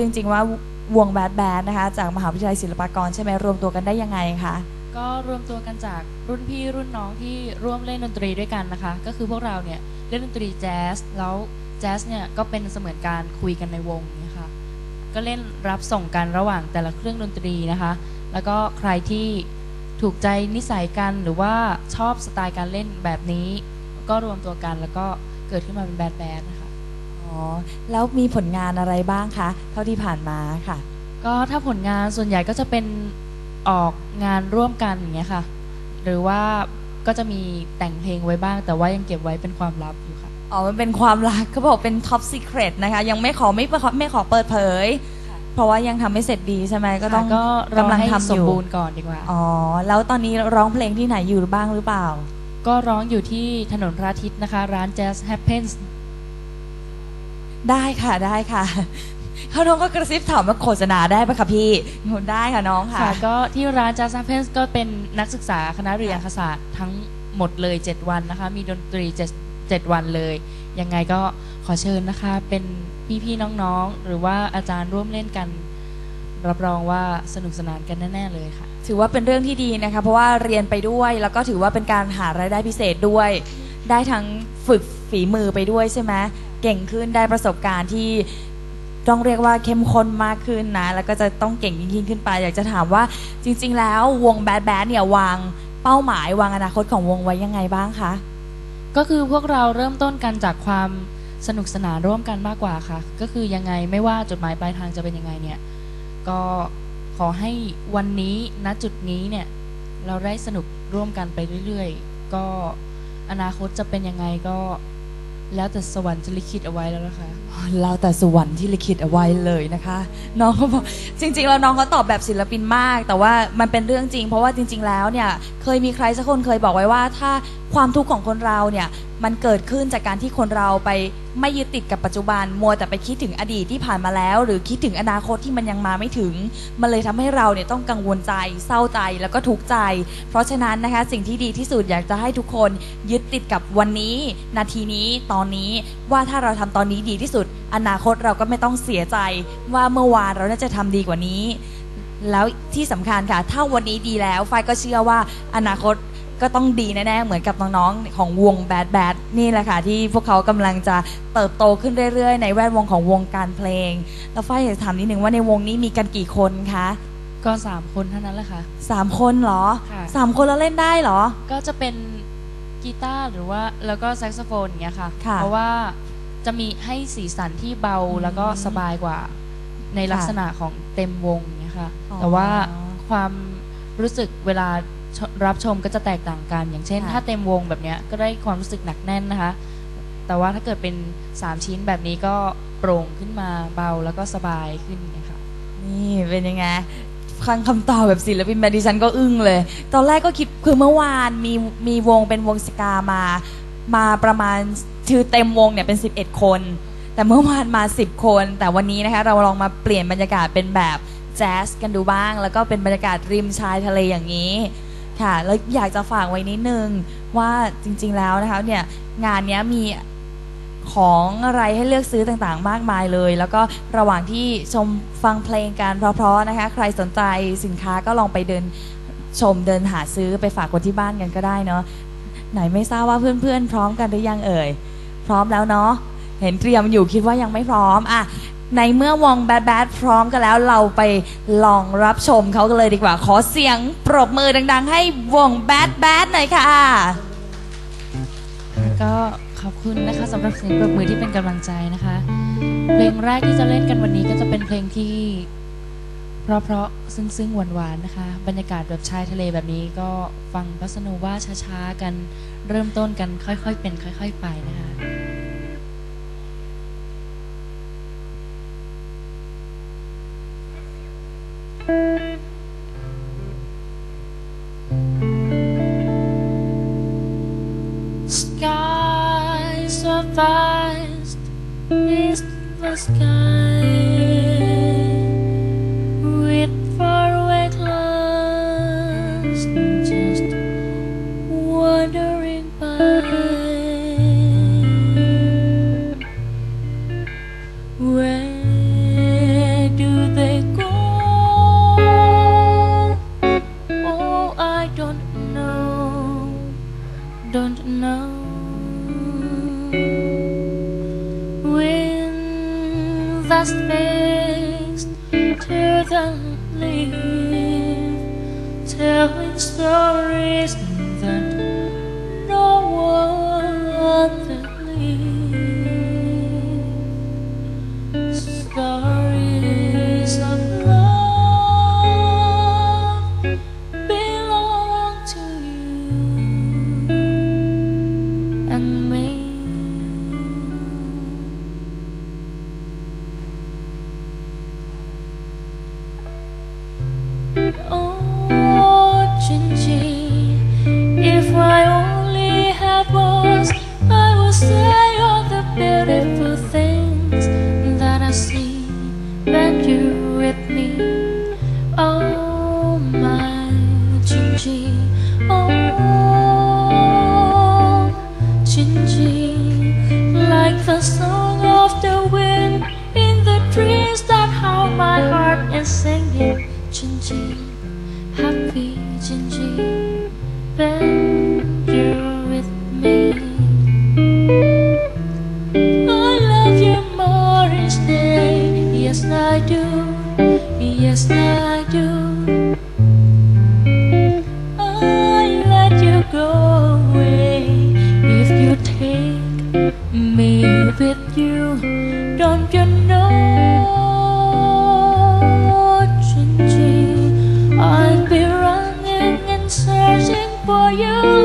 จริงๆว่าวงแบดแบดนะคะ จากมหาวิทยาลัยศิลปากรใช่ไหมรวมตัวกันได้ยังไงคะก็รวมตัวกันจากรุ่นพี่รุ่นน้องที่ร่วมเล่นดนตรีด้วยกันนะคะ ก็คือพวกเราเนี่ยเล่นดนตรีแจ๊สแล้วแจ๊สเนี่ยก็เป็นเสมือนการคุยกันในวงเนี่ยค่ะก็เล่นรับส่งกันระหว่างแต่ละเครื่องดนตรีนะคะ แล้วก็ใครที่ถูกใจนิสัยกันหรือว่าชอบสไตล์การเล่นแบบนี้ ก็รวมตัวกันแล้วก็เกิดขึ้นมาเป็นแบดแบดนะคะ แล้วมีผลงานอะไรบ้างคะเท่าที่ผ่านมาค่ะ ก็ถ้าผลงานส่วนใหญ่ก็จะเป็นออกงานร่วมกันอย่างเงี้ยค่ะ หรือว่าก็จะมีแต่งเพลงไว้บ้าง แต่ว่ายังเก็บไว้เป็นความลับอยู่ค่ะอ๋อมันเป็นความรักเขาบอกเป็น top secret นะคะ ยังไม่ขอไม่ขอไม่ขอเปิดเผยค่ะเพราะว่ายังทำไม่เสร็จดีใช่ไหมก็ต้องค่ะก็รอกำลังให้ทำสอมยู่บูรณ์ก่อนดีกว่าอ๋อแล้วตอนนี้ร้องเพลงที่ไหนอยู่บ้างหรือเปล่า ก็ร้องอยู่ที่ถนนพระอาทิตย์นะคะ ร้าน Jazz Happens ได้ค่ะได้ค่ะเขาน้องก็กระซิบถามว่าโฆษณาได้ปะคะพี่หนูได้ค่ะน้องค่ะ ค่ะก็ที่ร้าน Jazz Happens ก็เป็นนักศึกษาคณะเรียนคศาสตร์ทั้งหมดเลย 7 วันนะคะ มีดนตรี7 7วันเลย ยังไงก็ขอเชิญนะคะ เป็นพี่ๆน้องๆ หรือว่าอาจารย์ร่วมเล่นกัน รับรองว่าสนุกสนานกันแน่ๆเลยค่ะ ถือว่าเป็นเรื่องที่ดีนะคะ เพราะว่าเรียนไปด้วยแล้วก็ถือว่าเป็นการหารายได้พิเศษด้วย ได้ทั้งฝึกฝี ฝีมือไปด้วยใช่ไหมเก่งขึ้นได้ประสบการณ์ที่ต้องเรียกว่าเข้มข้นมากขึ้นนะ แล้วก็จะต้องเก่งยิ่งขึ้นไป อยากจะถามว่าจริง ๆ แล้ววงแบดแบดเนี่ยวางเป้าหมายวางอนาคตของวงไว้ยังไงบ้างคะก็คือพวกเราเริ่มต้นกันจากความสนุกสนานร่วมกันมากกว่าค่ะ ก็คือยังไงไม่ว่าจุดหมายปลายทางจะเป็นยังไงเนี่ย ก็ขอให้วันนี้ณจุดนี้เนี่ย เราได้สนุกร่วมกันไปเรื่อย ๆ ก็อนาคตจะเป็นยังไงก็ แล้วแต่สวรรค์จะลิขิตเอาไว้แล้วนะคะ เราแต่สวรรค์ที่ลิขิตเอาไว้เลยนะคะ น้องเขาบอกจริง ๆ แล้วน้องเขาตอบแบบศิลปินมาก แต่ว่ามันเป็นเรื่องจริง เพราะว่าจริง ๆ แล้วเนี่ยเคยมีใครสักคนเคยบอกไว้ว่า ถ้าความทุกข์ของคนเราเนี่ย มันเกิดขึ้นจากการที่คนเราไปไม่ยึดติดกับปัจจุบันมัวแต่ไปคิดถึงอดีตที่ผ่านมาแล้ว หรือคิดถึงอนาคตที่มันยังมาไม่ถึง มันเลยทำให้เราเนี่ยต้องกังวลใจ เศร้าใจแล้วก็ทุกข์ใจ เพราะฉะนั้นนะคะสิ่งที่ดีที่สุดอยากจะให้ทุกคนยึดติดกับวันนี้ นาทีนี้ตอนนี้ว่าถ้าเราทำตอนนี้ดีที่สุด อนาคตเราก็ไม่ต้องเสียใจ ว่าเมื่อวานเราน่าจะทำดีกว่านี้ แล้วที่สำคัญค่ะถ้าวันนี้ดีแล้วฝ้ายก็เชื่อว่าอนาคต ก็ต้องดีแน่ๆเหมือนกับน้องๆของวงแบดแบดนี่แหละค่ะ ที่พวกเขากำลังจะเติบโตขึ้นเรื่อยๆ ในแวดวงของวงการเพลง แล้วฝ้ายอยากจะถามนิดนึงว่าในวงนี้มีกันกี่คนคะก็สามคนเท่านั้นแหละค่ะ สามคนเหรอค่ะ สามคนแล้วเล่นได้เหรอ ก็จะเป็นกีตาร์หรือว่าแล้วก็แซกโซโฟนอย่างเงี้ยค่ะ ค่ะเพราะว่าจะมีให้สีสันที่เบาอืมแล้วก็สบายกว่า ในค่ะลักษณะของเต็มวงอย่างเงี้ยค่ะ อ๋อ แต่ว่าความรู้สึกเวลาช รับชมก็จะแตกต่างกัน อย่างเช่น ค่ะ ถ้าเต็มวงแบบเนี้ยก็ได้ความรู้สึกหนักแน่นนะคะ แต่ว่าถ้าเกิดเป็น 3 ชิ้นแบบนี้ก็โปร่งขึ้นมาเบาแล้วก็สบายขึ้นนะคะ นี่เป็นยังไงฟังคำตอบแบบศิลปินแบบดิฉันก็อึ้งเลย ตอนแรกก็คิดคือเมื่อวานมีมีวงเป็นวงสกามา มาประมาณคือเต็มวงเนี่ยเป็น 11 คน แต่เมื่อวานมา 10 คน แต่วันนี้นะคะเราลองมาเปลี่ยนบรรยากาศเป็นแบบแจ๊สกันดูบ้าง แล้วก็เป็นบรรยากาศริมชายทะเลอย่างนี้ ค่ะ แล้วอยากจะฝากไว้นิดนึงว่าจริง ๆ แล้วนะคะเนี่ยงานเนี้ยมีของอะไรให้เลือกซื้อต่างๆ มากมายเลย แล้วก็ระหว่างที่ชมฟังเพลงกันเพราะๆนะคะ ใครสนใจสินค้าก็ลองไปเดินชมเดินหาซื้อไปฝากคนที่บ้านกันก็ได้เนาะไหนไม่ทราบว่าเพื่อนๆ พร้อมกันหรือยังเอ่ย พร้อมแล้วเนาะเห็นเตรียมอยู่คิดว่ายังไม่พร้อมอะ ในเมื่อวงแบดแบดพร้อมกันแล้วเราไปลองรับชมเขากันเลยดีกว่า ขอเสียงปรบมือดังๆ ให้วงแบดแบดหน่อยค่ะ ก็ขอบคุณนะคะสำหรับเสียงปรบมือที่เป็นกำลังใจนะคะ เพลงแรกที่จะเล่นกันวันนี้ก็จะเป็นเพลงที่ เพราะๆซึ้งๆหวานๆนะคะ บรรยากาศแบบชายทะเลแบบนี้ก็ฟังบัสโนว่าช้าๆกันเริ่มต้นกันค่อยๆเป็น ค่อย ๆ ไปนะคะ surprised is the sky with far away clouds just wandering by. When telling stories that no one happy 静静，悲。you.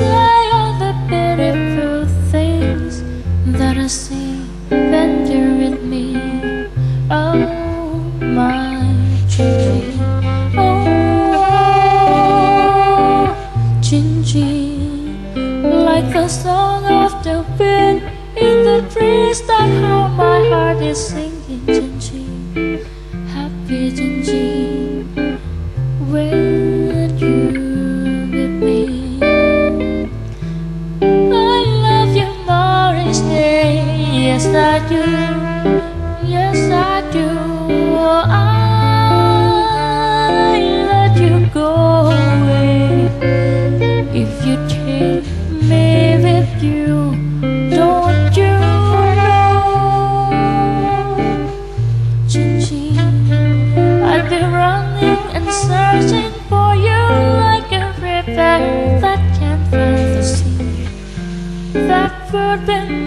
say all the beautiful things that I see better with me. Oh, my Gingy. Oh, Gingy. Like the song of the wind in the breeze, that how my heart is singing, Gingy. suerte.